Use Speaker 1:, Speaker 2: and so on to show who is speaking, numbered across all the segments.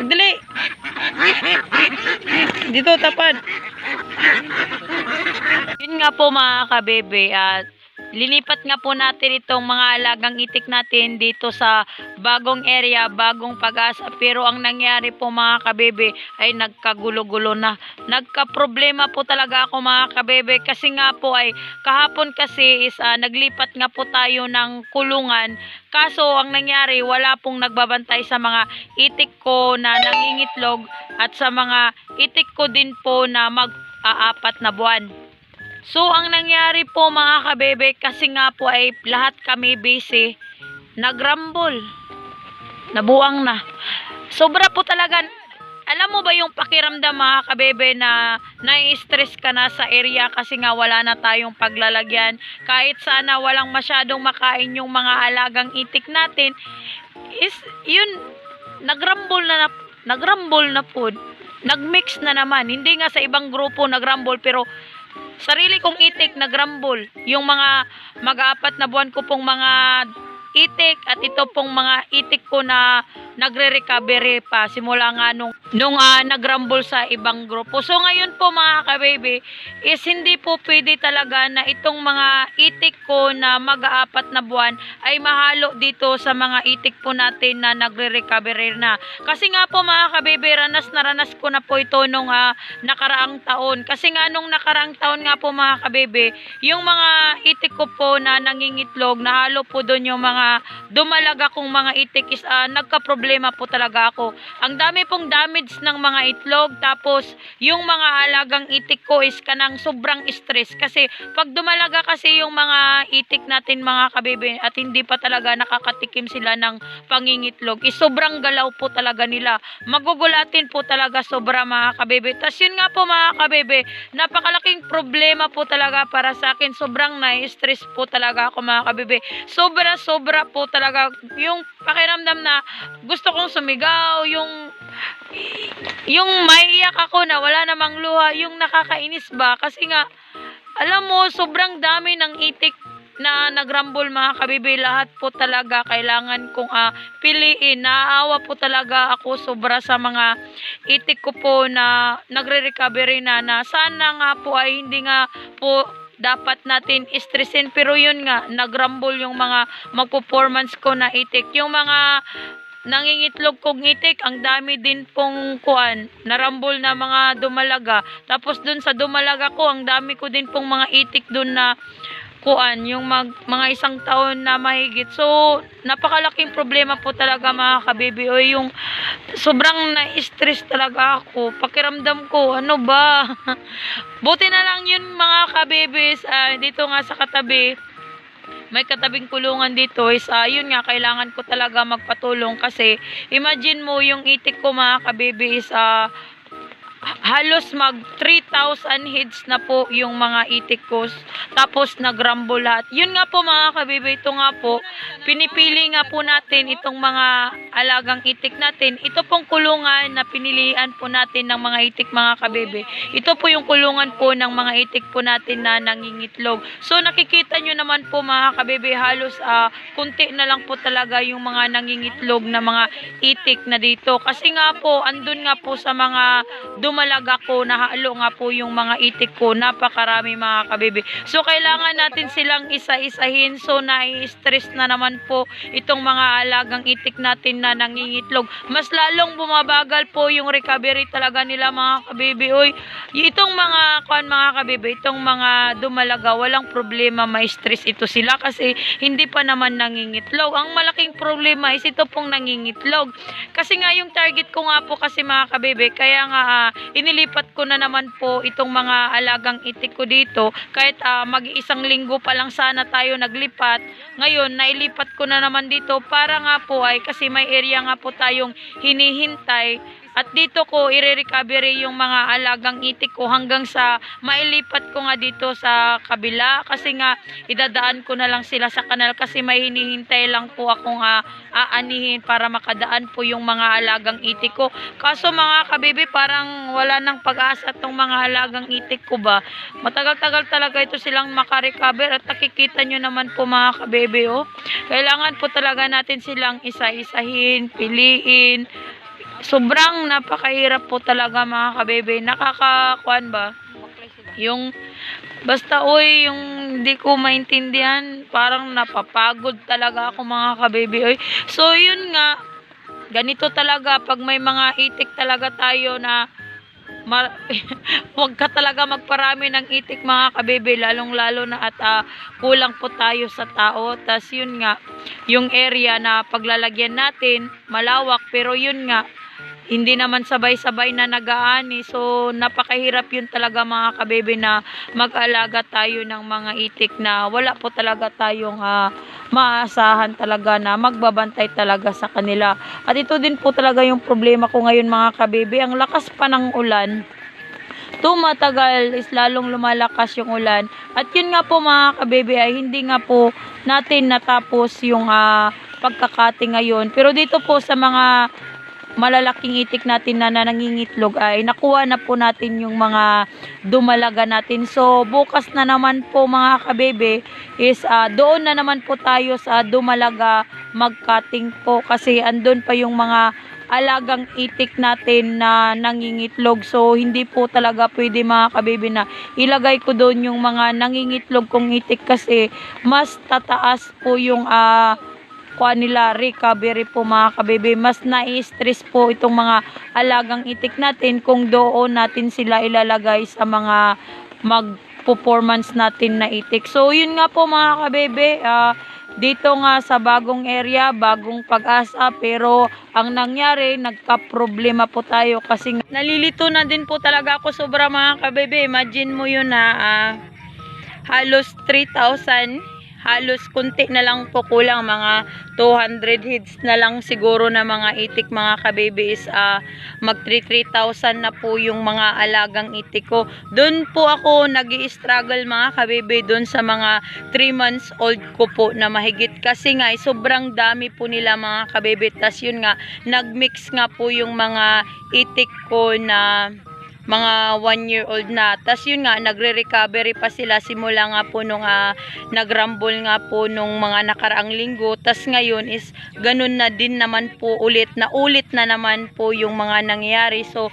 Speaker 1: Dali. Dito, tapad. Yun nga po mga kabebe, at linipat nga po natin itong mga alagang itik natin dito sa bagong area, bagong pag-asa. Pero ang nangyari po mga kabebe ay nagkagulo-gulo na. Nagka-problema po talaga ako mga kabebe kasi nga po ay kahapon kasi is ah, naglipat nga po tayo ng kulungan. Kaso ang nangyari wala pong nagbabantay sa mga itik ko na nangingitlog at sa mga itik ko din po na mag-aapat na buwan. So, ang nangyari po mga kabebe, kasi nga po ay lahat kami busy, nagrambol. Nabuang na. Sobra po talaga, alam mo ba yung pakiramdam mga kabebe na nai-stress ka na sa area kasi nga wala na tayong paglalagyan. Kahit sana walang masyadong makain yung mga alagang itik natin, is, yun, nagrambol na, na nagrambol na po. Nagmix na naman. Hindi nga sa ibang grupo nagrambol pero sarili kong itik nagrambol. Yung mga mag-aapat na buwan ko pong mga itik at ito pong mga itik ko na nagre-recovery pa simula nga nung, nung ah, nagrambol sa ibang grupo. So ngayon po mga kababy is hindi po pwede talaga na itong mga itik ko na mag-aapat na buwan ay mahalo dito sa mga itik po natin na nagre-recovery na. Kasi nga po mga kababy, ranas na ranas ko na po ito nung ah, nakaraang taon. Kasi nga nung nakaraang taon nga po mga kababy, yung mga itik ko po na nangingitlog, nahalo po doon yung mga dumalaga kong mga itik is ah, nagka-problema po talaga ako. Ang dami pong damage ng mga itlog tapos yung mga alagang itik ko is kanang sobrang stress kasi pag dumalaga kasi yung mga itik natin mga kabibe at hindi pa talaga nakakatikim sila ng pangingitlog is sobrang galaw po talaga nila. Magugulatin po talaga sobra mga kabibe. Tapos yun nga po mga kabibe, napakalaking problema po talaga para sa akin. Sobrang na-stress po talaga ako mga kabibe. Sobra sobra po talaga yung pakiramdam na gusto kong sumigaw, yung yung maiiyak ako na wala namang luha, yung nakakainis ba? Kasi nga alam mo sobrang dami ng itik na nagrambol mga kabibi. Lahat po talaga kailangan kong ah, piliin. Naawa po talaga ako sobra sa mga itik ko po na nagre-recovery na na sana nga po ay hindi nga po dapat natin stressin pero yun nga nagrambol yung mga magpo-performance ko na itik. Yung mga nangingitlog kong itik, ang dami din pong kuan, narambol na mga dumalaga. Tapos dun sa dumalaga ko, ang dami ko din pong mga itik dun na kuan, yung mag, mga isang taon na mahigit. So, napakalaking problema po talaga mga kabibi. O yung sobrang na-stress talaga ako. Pakiramdam ko, ano ba? Buti na lang yun mga kabibis, ah, dito nga sa katabi, may katabing kulungan dito is ah, yun nga kailangan ko talaga magpatulong kasi imagine mo yung itik ko mga kabibi is ah, halos mag 3,000 heads na po yung mga itik ko. Tapos nagrumble lahat. Yun nga po mga kabibi ito nga po pinipili nga po natin itong mga alagang itik natin. Ito pong kulungan na pinilian po natin ng mga itik mga kabibi ito po yung kulungan po ng mga itik po natin na nangingitlog. So nakikita nyo naman po mga kabibi halos ah, kunti na lang po talaga yung mga nangingitlog na mga itik na dito. Kasi nga po andun nga po sa mga dumalaga ko nahalo nga po yung mga itik ko. Napakarami mga kabibi so kailangan natin silang isa-isahin. So nai-stress na naman po itong mga alagang itik natin na nangingitlog. Mas lalong bumabagal po yung recovery talaga nila mga kabibi. Oy itong mga kuan mga kabibi itong mga dumalaga walang problema ma-stress ito sila kasi hindi pa naman nangingitlog. Ang malaking problema is ito pong nangingitlog. Kasi nga yung target ko nga po kasi mga kabibi kaya nga ah, inilipat ko na naman po itong mga alagang itik ko dito. Kahit ah, mag-iisang linggo pa lang sana tayo naglipat ngayon nailipat ko na naman dito para nga po ay kasi may area nga po tayong hinihintay at dito ko ire-recovery yung mga alagang itik ko hanggang sa mailipat ko nga dito sa kabila kasi nga idadaan ko na lang sila sa kanal kasi may hinihintay lang po akong ah, aanihin para makadaan po yung mga alagang itik ko. Kaso mga kabibi parang wala nang pag-asa tong mga alagang itik ko ba. Matagal-tagal talaga ito silang makarecover at nakikita nyo naman po mga kabibi oh. Kailangan po talaga natin silang isa-isahin, piliin, sobrang napakahirap po talaga mga kabebe. Nakakakuan ba? Yung basta oy yung hindi ko maintindihan, parang napapagod talaga ako mga kabebe oy. So yun nga, ganito talaga pag may mga itik talaga tayo na ma- huwag ka talaga magparami ng itik mga kabebe lalong lalo na at ah, kulang po tayo sa tao tas yun nga yung area na paglalagyan natin malawak pero yun nga hindi naman sabay-sabay na nagaani so napakahirap yun talaga mga kabebe na mag-alaga tayo ng mga itik na wala po talaga tayong ah, maasahan talaga na magbabantay talaga sa kanila at ito din po talaga yung problema ko ngayon mga kabebe ang lakas pa ng ulan tumatagal is lalong lumalakas yung ulan. At yun nga po mga kabebe ay hindi nga po natin natapos yung ah, pagkakati ngayon. Pero dito po sa mga malalaking itik natin na, na nangingitlog ay nakuha na po natin yung mga dumalaga natin. So bukas na naman po mga kabebe is ah, doon na naman po tayo sa dumalaga magkating po kasi andun pa yung mga alagang itik natin na nangingitlog. So, hindi po talaga pwede mga kabibi na ilagay ko doon yung mga nangingitlog kong itik kasi mas tataas po yung ah kuha nila recovery po mga kabibi. Mas nai-stress po itong mga alagang itik natin kung doon natin sila ilalagay sa mga mag-performance natin na itik. So, yun nga po mga kabibi. ah dito nga sa bagong area, bagong pag-asa, pero ang nangyari, nagka-problema po tayo kasi nalilito na din po talaga ako sobra mga kabebe. Imagine mo yun na ah, halos 3,000 halos kunti na lang po kulang mga 200 heads na lang siguro na mga itik mga kabebe is ah, mag 3,000 na po yung mga alagang itik ko. Doon po ako nag struggle mga kabebe doon sa mga 3 months old ko po na mahigit kasi nga eh, sobrang dami po nila mga kabebe. Tas yun nga, nagmix nga po yung mga itik ko na mga 1 year old na. Tas yun nga, nagre-recovery pa sila simula nga po nung ah, nagrumble nga po nung mga nakaraang linggo. Tas ngayon is ganun na din naman po ulit. Na ulit na naman po yung mga nangyari. So,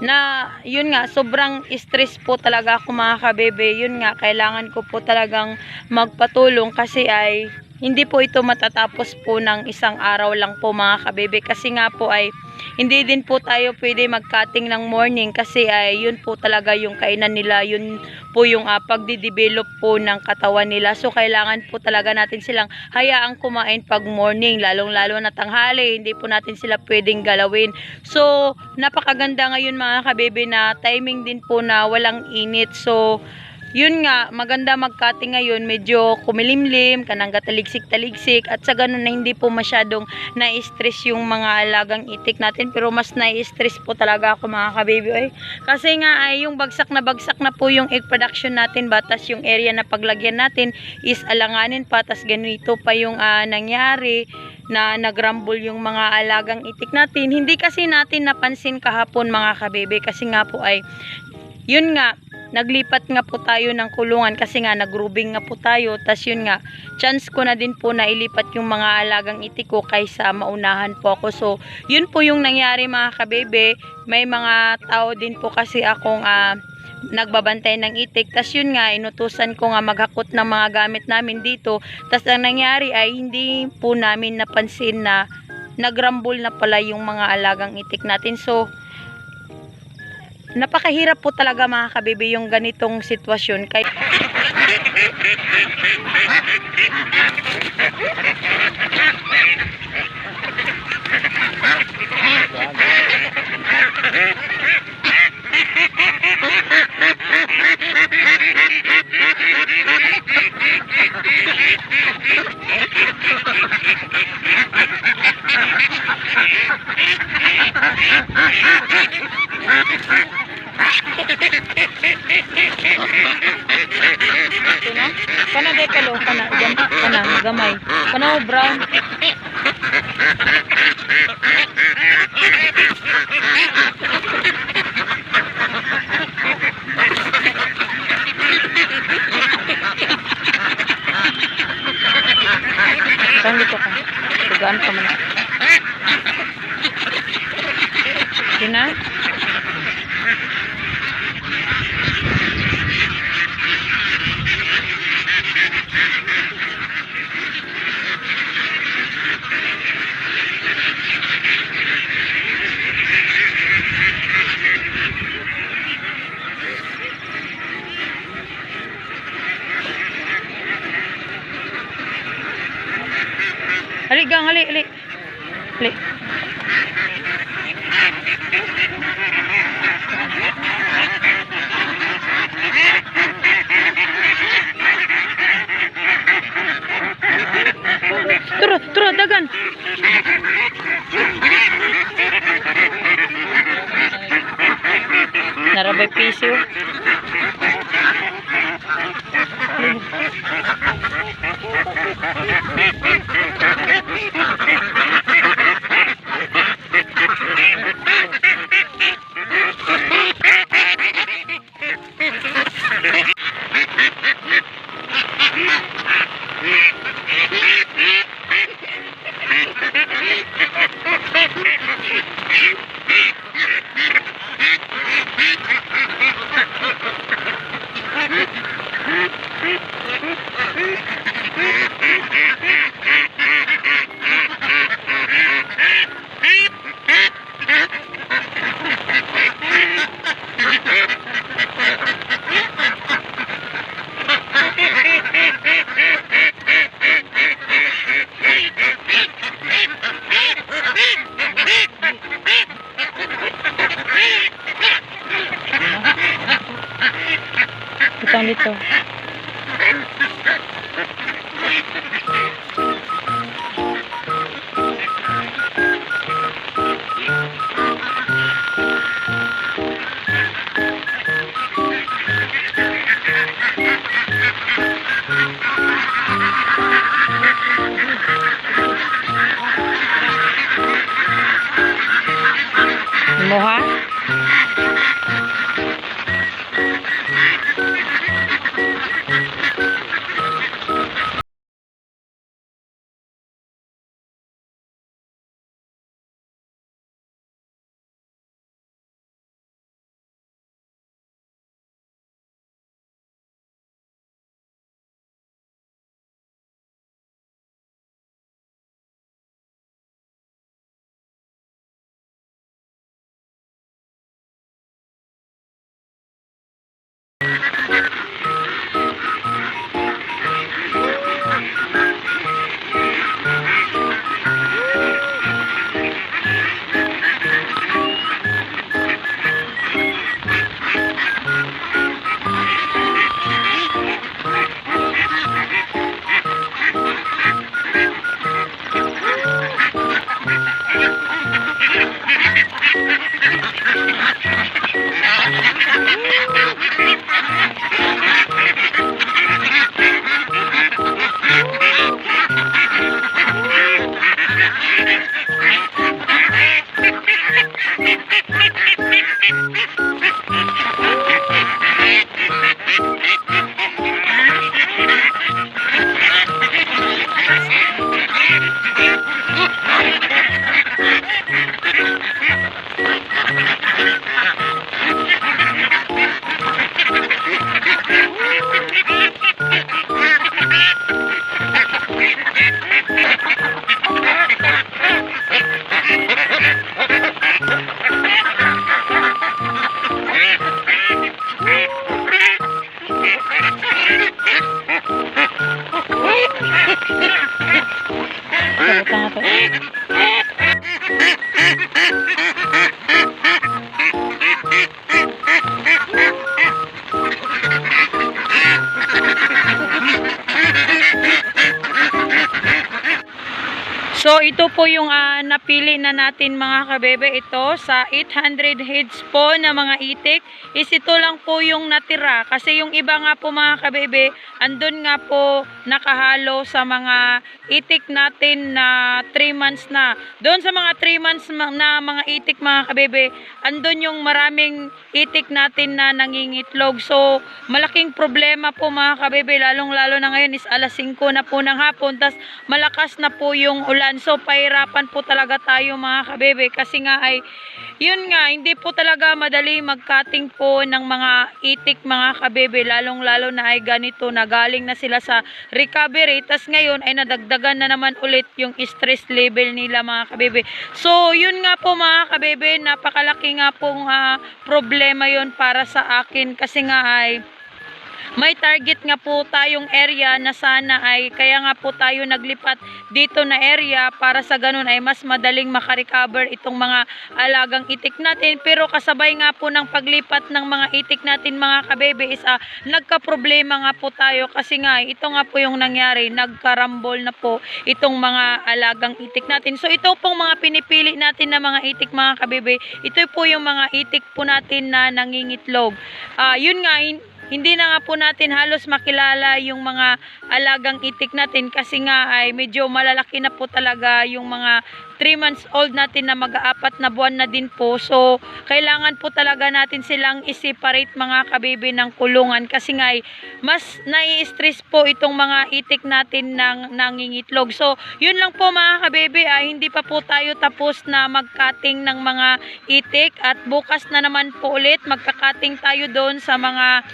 Speaker 1: na yun nga sobrang stress po talaga ako mga kabebe yun nga kailangan ko po talagang magpatulong kasi ay hindi po ito matatapos po ng isang araw lang po mga kabebe kasi nga po ay hindi din po tayo pwede mag-cutting ng morning kasi ay yun po talaga yung kainan nila. Yun po yung uh, pagdidevelop po ng katawan nila. So kailangan po talaga natin silang hayaang kumain pag morning lalong lalo na tanghali. Hindi po natin sila pwedeng galawin. So napakaganda ngayon mga kabebe na timing din po na walang init. So yun nga, maganda mag-cutting ngayon, medyo kumilimlim, kanang taligsik-taligsik, at sa ganun na hindi po masyadong na-stress yung mga alagang itik natin, pero mas na-stress po talaga ako mga kababy. Ay, kasi nga ay yung bagsak na bagsak na po yung egg production natin, batas yung area na paglagyan natin is alanganin pa, tas ganito pa yung ah, nangyari na nagrumble yung mga alagang itik natin. Hindi kasi natin napansin kahapon mga kabebe kasi nga po ay yun nga, naglipat nga po tayo ng kulungan kasi nga nagrubing nga po tayo. tas yun nga, chance ko na din po na ilipat yung mga alagang itik ko kaysa maunahan po ako. So, yun po yung nangyari mga kabebe. May mga tao din po kasi akong ah, nagbabantay ng itik. tas yun nga, inutusan ko nga maghakot ng mga gamit namin dito. tas ang nangyari ay hindi po namin napansin na nagrambol na pala yung mga alagang itik natin. So, napakahirap po talaga mga kabibi yung ganitong sitwasyon. Kaya play ito po yung ah, napili na natin mga kabebe. Ito sa 800 heads po na mga itik. Is ito lang po yung natira. Kasi yung iba nga po mga kabebe andun nga po nakahalo sa mga itik natin na 3 months na. Doon sa mga 3 months na mga itik mga kabebe andun yung maraming itik natin na nangingitlog. So malaking problema po mga kabebe lalong lalo na ngayon is alas 5 na po ng hapon tas malakas na po yung ulan. So napahirapan po talaga tayo mga kabebe. Kasi nga ay yun nga, hindi po talaga madali mag-cutting po ng mga itik mga kabebe, lalong-lalo na ay ganito na galing na sila sa recovery, tas ngayon ay nadagdagan na naman ulit yung stress level nila mga kabebe. So, yun nga po mga kabebe, napakalaki nga pong ah, problema yun para sa akin. Kasi nga ay may target nga po tayong area na sana ay kaya nga po tayo naglipat dito na area para sa ganun ay mas madaling makarecover itong mga alagang itik natin. Pero kasabay nga po ng paglipat ng mga itik natin mga kabebe is ah, nagka-problema nga po tayo kasi nga ito nga po yung nangyari. Nagkarambol na po itong mga alagang itik natin. So ito pong mga pinipili natin na mga itik mga kabebe ito po yung mga itik po natin na nangingitlog. Ah, yun nga hindi na nga po natin halos makilala yung mga alagang itik natin kasi nga ay medyo malalaki na po talaga yung mga 3 months old natin na mag-aapat na buwan na din po. So, kailangan po talaga natin silang i-separate mga kabibi ng kulungan kasi nga ay mas nai-stress po itong mga itik natin ng nangingitlog. So, yun lang po mga kabibi ay hindi pa po tayo tapos na mag-cutting ng mga itik at bukas na naman po ulit magka-cutting tayo doon sa mga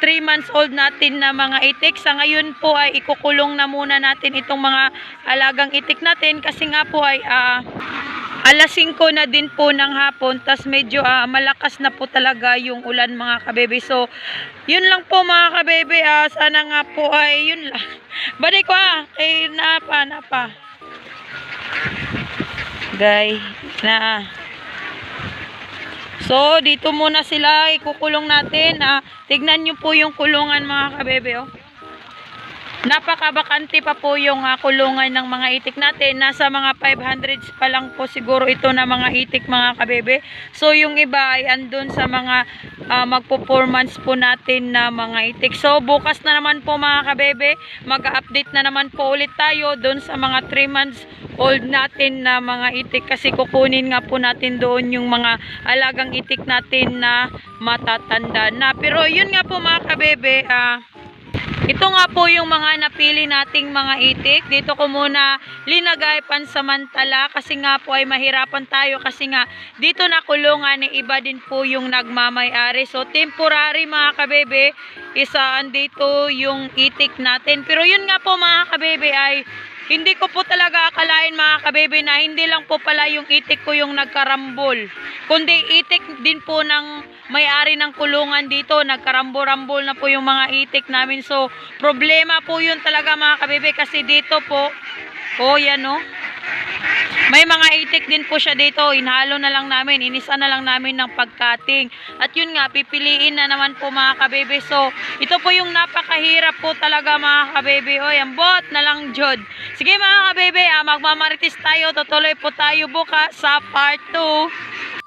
Speaker 1: 3 months old natin na mga itik. Sa ngayon po ay ikukulong na muna natin itong mga alagang itik natin kasi nga po ay ah, alas 5 na din po ng hapon tas medyo ah, malakas na po talaga yung ulan mga kabebe. So, yun lang po mga kabebe. ah, sana nga po ay yun lang. Balik ko ah. Kay napa, napa. Guy, na So, dito muna sila, ikukulong natin. Ah, tignan nyo po yung kulungan mga kabebe, oh. Napakabakante pa po yung ah, kulungan ng mga itik natin. Nasa mga 500s pa lang po siguro ito na mga itik mga kabebe. So, yung iba ay andun sa mga ah, magpo-performance po natin na mga itik. So, bukas na naman po mga kabebe, mag-update na naman po ulit tayo doon sa mga 3 months old natin na mga itik kasi kukunin nga po natin doon yung mga alagang itik natin na matatanda na. Pero yun nga po mga kabebe, ah, ito nga po yung mga napili nating mga itik. Dito ko muna linagay pansamantala kasi nga po ay mahirapan tayo kasi nga dito na kulungan ni iba din po yung nagmamay-ari. So temporary mga kabebe, isaan dito yung itik natin. Pero yun nga po mga kabebe ay hindi ko po talaga akalain mga kabebe na hindi lang po pala yung itik ko yung nagkarambol. Kundi itik din po ng may-ari ng kulungan dito. Nagkarambo-rambol na po yung mga itik namin. So, problema po yun talaga mga kabebe kasi dito po, oh yan oh, may mga itik din po siya dito. Inhalo na lang namin. Inisa na lang namin ng pagkating. At yun nga, pipiliin na naman po mga kabebe. So, ito po yung napakahirap po talaga mga kabebe. O, yan, bot na lang jod. Sige mga kabebe, ah, magmamaritis tayo. Tutuloy po tayo bukas sa part 2.